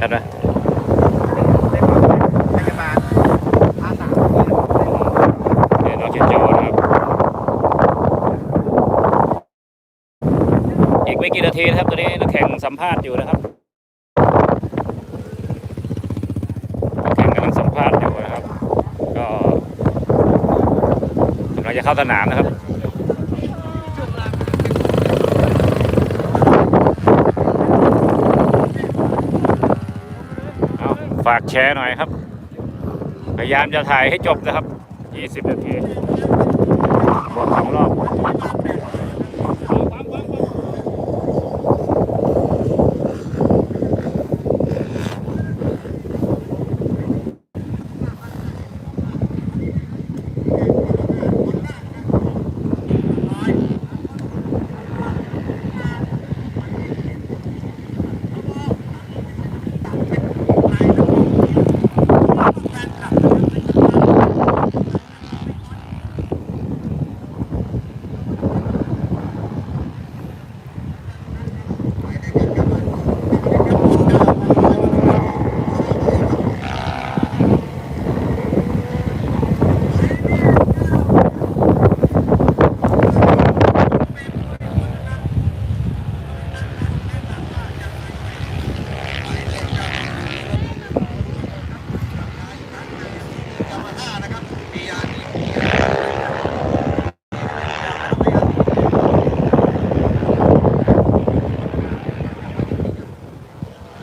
ชัดไหมพยาบาลอาสาเนี่ยน้องชินโจนะครับ อีกไม่กี่นาทีนะครับ ตอนนี้นักแข่งสัมภาษณ์อยู่นะครับนักแข่งกำลังสัมภาษณ์อยู่นะครับ ก็กำลังจะเข้าสนามนะครับ เอาฝากแชร์หน่อยครับ พยายามจะถ่ายให้จบนะครับ 20 นาทีบทสองรอบ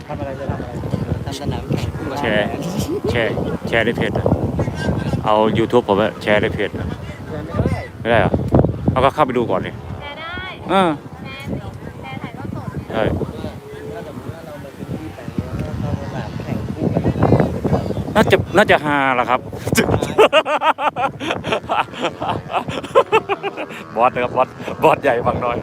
ทำอะไรจะทำอะไร ทำสนามแข่ง แชร์ แช ร์แชร์ในเพจอะเอา YouTube ผมอะแชร์ในเพจอะไม่ได้ไม่ได้เหรอเอาก็เข้าไปดูก่อนดิแชร์ได้เออแชร์สิแชร์ถ่ายทอดสดใช่ถ้าสมมติว่าเรามาเป็นที่แต่งแล้วเข้าสนามแข่งคู่กันน่าจะน่าจะฮาละครับ บอสนะครับบอสบอสใหญ่บางน้อย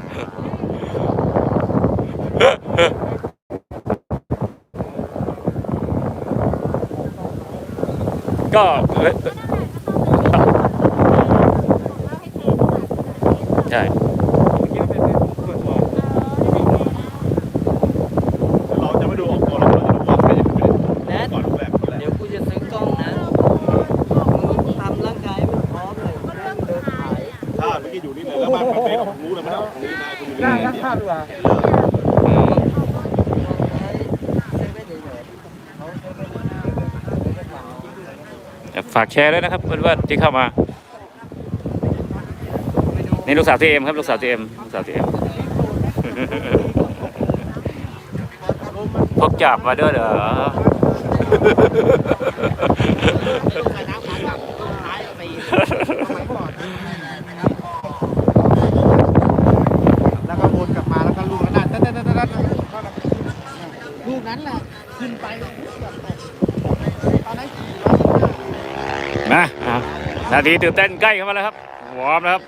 ก็เอ้ยใช่เราจะไม่ดูออกตัวเราจะดูว่าใครจะเป็นแนทก่อนแบบนี้แหละเดี๋ยวกูจะซื้อกล้องนะมึงทำร่างกายให้มันพร้อมเลยนั่งเดินถ่ายถ้าเมื่อกี้อยู่นี่เลยแล้วมาไปออกรู้เลยไม่ได้ออกนี้นะคุณอยู่น่านี่รักภาพดีกว่า ใช้เซเว่นเฉยๆเขาเซเว่นเซเว่นหลัง ฝากแชร์ด้วยนะครับเพื่อนๆที่เข้ามานี่ลูกสาวทีเอ็มครับ ลูกสาวทีเอ็มลูกสาวทีเอ็มพกจับมาด้วยเหรอแล้วก็วนกลับมาแล้วก็ลูกนั่นนั่นนั่นนั่นลูกนั้นแหละขึ้นไปตอนนั้น นาอะนาทีตื่นเต้นใกล้เข้ามาแล้วครับวอร์มแล้วครับ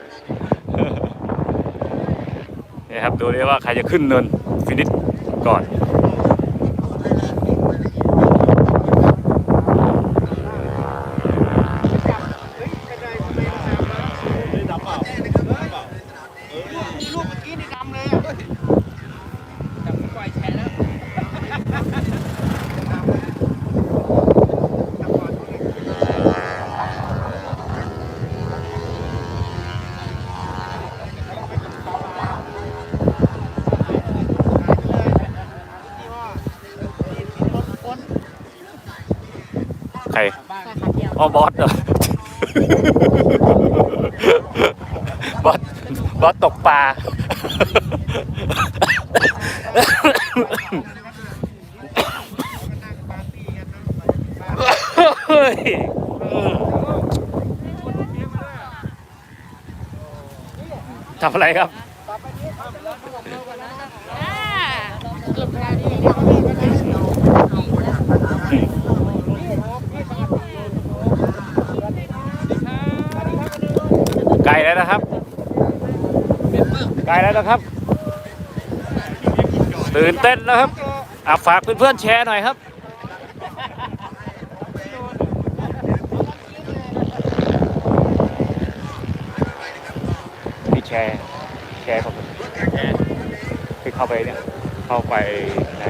นี่ครับดูดิว่าใครจะขึ้นเนินฟินิชก่อน ได้ดับเปล่าดับเปล่าเออลูกเมื่อกี้นี่ดำเลยอะ จับปล่อยแชร์แล้ว ใคร เอ๋อบอสเหรอบอสบอสตกปลา เฮ้ยทำอะไรครับ ไกลแล้วนะครับ ไกลแล้วนะครับ ตื่นเต้นแล้วครับอะฝากเพื่อนๆแชร์หน่อยครับพี่แชร์แชร์ครับผมที่เข้าไปเนี่ยเข้าไปใน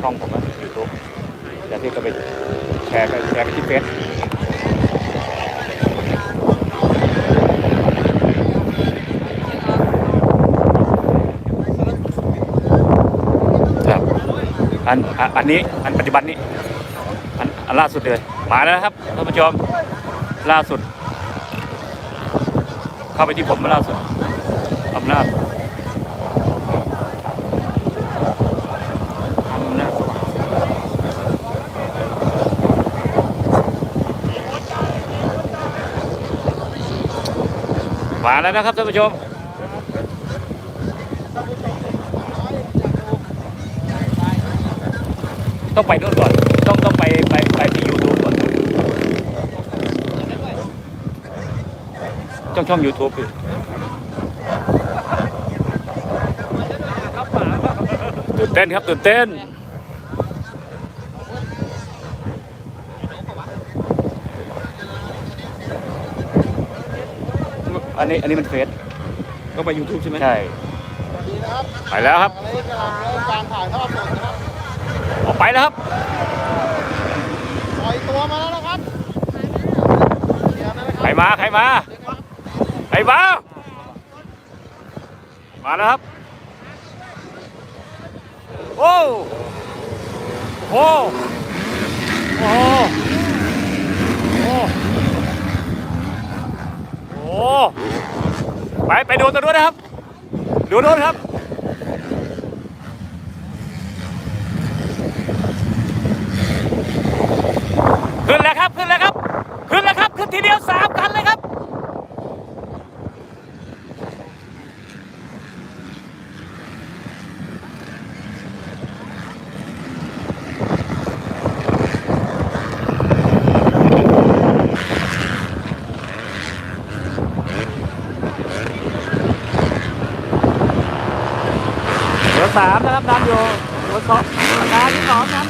ช่องผมนะยูทูบเดี๋ยวพี่ก็ไปแชร์ไปแชร์ไปที่เฟซ อันอันอันนี้อันปัจจุบันนี้อันอันล่าสุดเลยมาแล้วครับท่านผู้ชมล่าสุด เข้าไปที่ผมมาล่าสุดอำนาจมาแล้วนะครับท่านผู้ชม ต้องไปนู่นก่อน ต้องต้องไปไปไปที่ยูทูบก่อนช่องช่องยูทูบคือตื่นเต้นครับตื่นเต้นอันนี้อันนี้มันเฟซก็ไปยูทูบใช่ไหมใช่สวัสดีนะครับไปแล้วครับอันนี้กำลังเริ่มการถ่ายทอดสดนะครับ ออกไปแล้วครับปล่อยตัวมาแล้วนะครับเดี๋ยวนะคใครรับมาใครมาใครมามาแล้วครับ โอ้โหโอ้โหโอ้โหไปไปดูตัวนู้นนะครับ ดูนู้นครับ ขึ้นแล้วครับ ขึ้นแล้วครับ ขึ้นแล้วครับ ขึ้นทีเดียวสามคันเลยครับ เดี๋ยวสามนะครับดันอยู่หัวสองดานที่สองครับ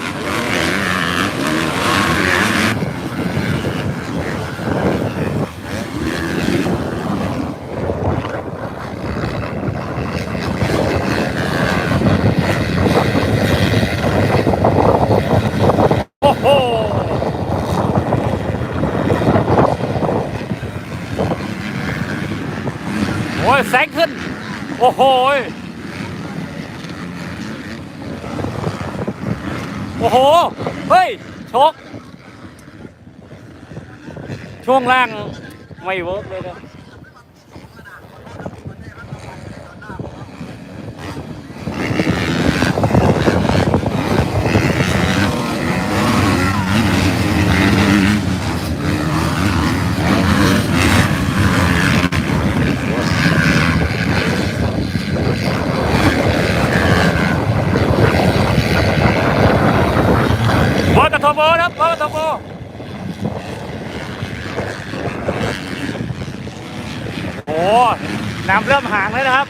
โอ้โหโอ้ยแสงขึ้น โอ้โห โอ้โห เฮ้ย ชก ช่วงล่างไม่เวิร์กเลยนะ โบนะครับบอลกับโทโบโอ้น้ำเริ่มห่างแล้วนะครับ